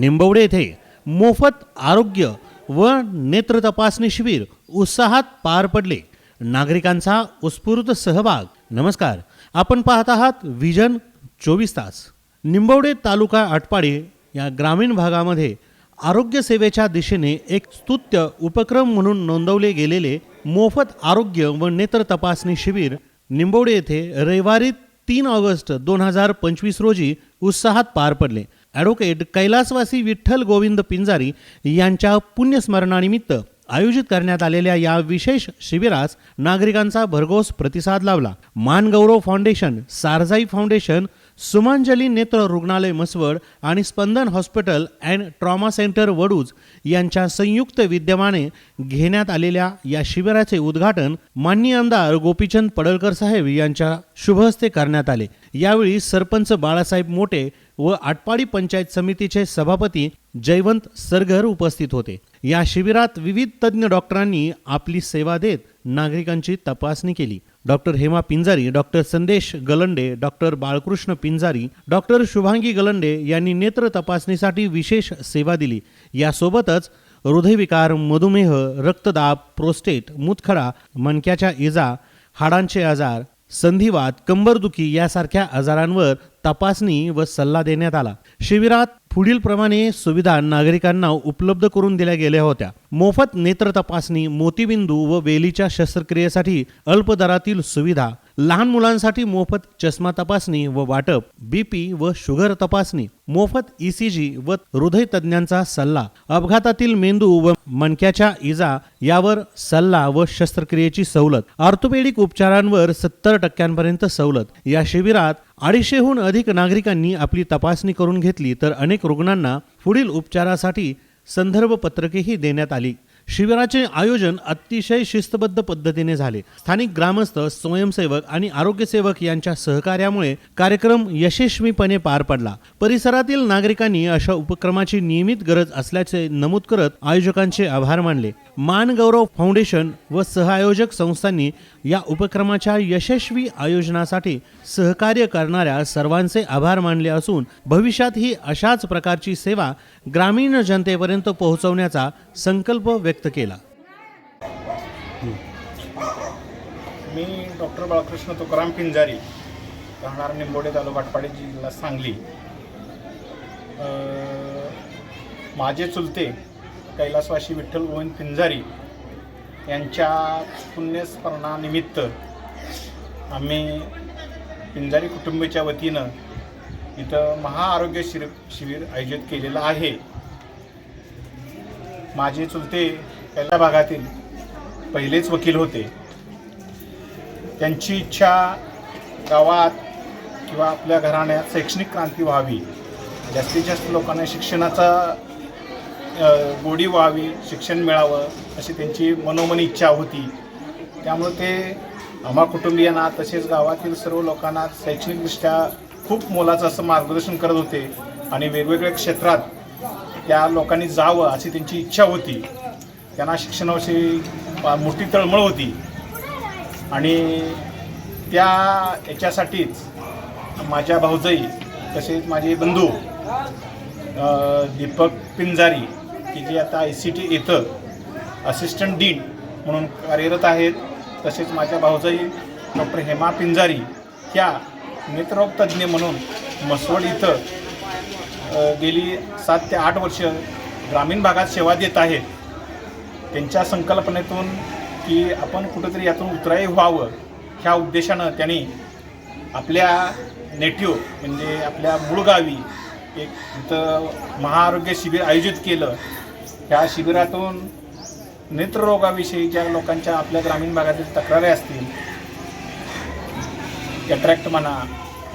निंबवडे येथे मोफत आरोग्य व नेत्र तपासणी शिबिर उत्साहात पार पडले. नागरिकांचा उत्स्फूर्त सहभाग. नमस्कार. आपण पाहत आहात विजन चोवीस तास. निंबवडे तालुका आटपाडी या ग्रामीण भागामध्ये आरोग्य सेवेच्या दिशेने एक स्तुत्य उपक्रम म्हणून नोंदवले गेलेले मोफत आरोग्य व नेत्र तपासणी शिबिर निंबवडे येथे रविवारी तीन ऑगस्ट दोन हजार पंचवीस रोजी उत्साहात पार पडले. ॲडव्होकेट कैलासवासी विठ्ठल गोविंद पिंजारी यांच्या पुण्यस्मरणानिमित्त आयोजित करण्यात आलेल्या या विशेष शिबिरास नागरिकांचा भरघोस प्रतिसाद लावला मानगौरव फाउंडेशन सारजाई फाउंडेशन सुमांजली नेत्र रुग्णालय मसवड आणि Spandan hospital and trauma center Vaduj यांच्या संयुक्त विद्यमाने घेण्यात आलेल्या या शिबिराचे उद्घाटन माननीय आमदार गोपीचंद पडळकर साहेब यांच्या शुभहस्ते करण्यात आले. यावेळी सरपंच बाळासाहेब मोटे व आटपाडी पंचायत समितीचे सभापती जयवंत सरगर उपस्थित होते. या शिबिरात विविध तज्ज्ञ डॉक्टरांनी आपली सेवा देत नागरिकांची तपासणी केली. Doctor Hema Pinjari doctor Sandesh Galande doctor Balkrishna Pinjari doctor Shubhangi Galande यांनी नेत्र तपासणीसाठी विशेष सेवा दिली. यासोबतच हृदयविकार मधुमेह रक्तदाब प्रोस्टेट मुतखडा मणक्याच्या इजा हाडांचे आजार संधिवात कंबरदुखी यासारख्या आजारांवर तपासणी व सल्ला देण्यात आला. शिबिरात पुढील प्रमाणे सुविधा नागरिकांना उपलब्ध करून दिल्या गेल्या होत्या. मोफत नेत्र तपासणी मोतीबिंदू व वेलीच्या शस्त्रक्रियेसाठी अल्प दरातील सुविधा लहान मुलांसाठी मोफत चष्मा तपासणी व वाटप बीपी व शुगर तपासणी मोफत ईसीजी व हृदय तज्ज्ञांचा सल्ला अपघातातील मेंदू व मणक्याच्या इजा यावर सल्ला व शस्त्रक्रियेची सवलत ऑर्थोपेडिक उपचारांवर सत्तर टक्क्यांपर्यंत सवलत. या शिबिरात अडीचशेहून अधिक नागरिकांनी आपली तपासणी करून घेतली तर अनेक रुग्णांना पुढील उपचारासाठी संदर्भ पत्रकेही देण्यात आली. शिबिराचे आयोजन अतिशय शिस्तबद्ध पद्धतीने झाले. स्थानिक ग्रामस्थ स्वयंसेवक आणि आरोग्यसेवक यांच्या सहकार्यामुळे कार्यक्रम यशस्वीपणे पार पडला. परिसरातील नागरिकांनी अशा उपक्रमाची नियमित गरज असल्याचे नमूद करत आयोजकांचे आभार मानले. मानगौरव फाउंडेशन व सहआयोजक संस्थांनी या उपक्रमाच्या यशस्वी आयोजनासाठी सहकार्य करणाऱ्या सर्वांचे आभार मानले असून भविष्यातही अशाच प्रकारची सेवा ग्रामीण जनतेपर्यंत पोहोचवण्याचा संकल्प व्यक्त केला. मी डॉक्टर बाळकृष्ण तुकाराम पिंजारी राहणार निंबोडे तालुका आटपाडी जिल्हा सांगली. माझे चुलते कैलासवाशी विठ्ठल गोविंद पिंजारी यांच्या पुण्यस्मरणानिमित्त आम्ही पिंजारी कुटुंबाच्या वतीनं इथं महाआरोग्य शिर शिबिर आयोजित केलेलं आहे. माझे चुलते पहिल्या भागातील पहिलेच वकील होते. त्यांची इच्छा गावात किंवा आपल्या घराण्यात शैक्षणिक क्रांती व्हावी जास्तीत जास्त लोकांना शिक्षणाचा गोडी व्हावी शिक्षण मिळावं अशी त्यांची मनोमनी इच्छा होती. त्यामुळे ते आम्हा कुटुंबियांना तसेच गावातील सर्व लोकांना शैक्षणिकदृष्ट्या खूप मोलाचं असं मार्गदर्शन करत होते आणि वेगवेगळ्या क्षेत्रात त्या लोकांनी जावं अशी त्यांची इच्छा होती. त्यांना शिक्षणाविषयी मोठी तळमळ होती. आणि त्या याच्यासाठीच माझ्या भाऊजाई तसेच माझे बंधू दीपक पिंजारी की जे आता आय सी टी येतं असिस्टंट डीन म्हणून कार्यरत आहेत तसेच माझ्या भाऊजाई डॉक्टर हेमा पिंजारी ह्या नेत्ररोगतज्ज्ञ म्हणून मसवड इथं गेली सात ते आठ वर्ष ग्रामीण भागात सेवा देत आहेत. त्यांच्या संकल्पनेतून की आपण कुठंतरी यातून उतराई व्हावं ह्या उद्देशानं त्यांनी आपल्या नेटिव्ह म्हणजे आपल्या मूळ गावी एक इथं महाआरोग्य शिबिर आयोजित केलं. ह्या शिबिरातून नेत्ररोगाविषयी ज्या लोकांच्या आपल्या ग्रामीण भागातील तक्रारी असतील कॅट्रॅक्ट म्हणा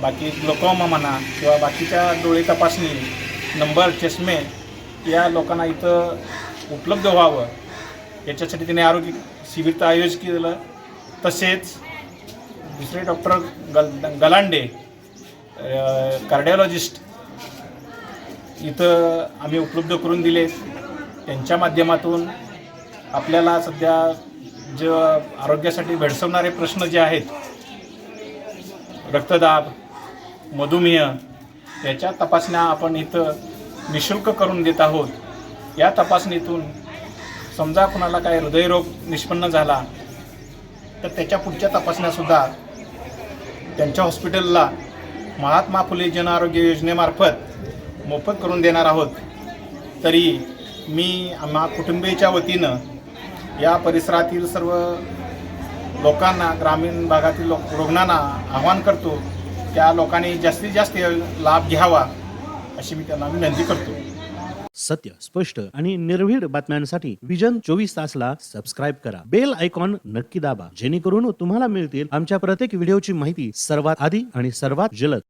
बाकी ग्लोकोमा म्हणा किंवा बाकीच्या डोळे तपासणी नंबर चष्मे या लोकांना इथं उपलब्ध व्हावं. याच्यासाठी त्यांनी आरोग्य शिबिरचं आयोजित केलं. तसेच दुसरे डॉक्टर गल गलांडे कार्डिओलॉजिस्ट इथं आम्ही उपलब्ध करून दिले त्यांच्या माध्यमातून आपल्याला सध्या जे आरोग्यासाठी भेडसवणारे प्रश्न जे आहेत रक्तदाब मधुमेह याच्या तपासण्या आपण इथं निशुल्क करून देत आहोत. या तपासणीतून समजा कुणाला काय हृदयरोग निष्पन्न झाला तर त्याच्या पुढच्या तपासण्यासुद्धा त्यांच्या हॉस्पिटलला महात्मा फुले जन आरोग्य योजनेमार्फत मोफत करून देणार आहोत. तरी मी आम्हा कुटुंबीच्या वतीनं या परिसरातील सर्व लोकांना ग्रामीण भागातील लोक रुग्णांना आवाहन करतो त्या लोकांनी जास्तीत जास्त लाभ घ्यावा अशी मी त्यांना विनंती करतो. सत्य स्पष्ट आणि निर्भीड बातम्यांसाठी विजन चोवीस तासला सबस्क्राईब करा. बेल आयकॉन नक्की दाबा जेणेकरून तुम्हाला मिळतील आमच्या प्रत्येक व्हिडिओची माहिती सर्वात आधी आणि सर्वात जलद.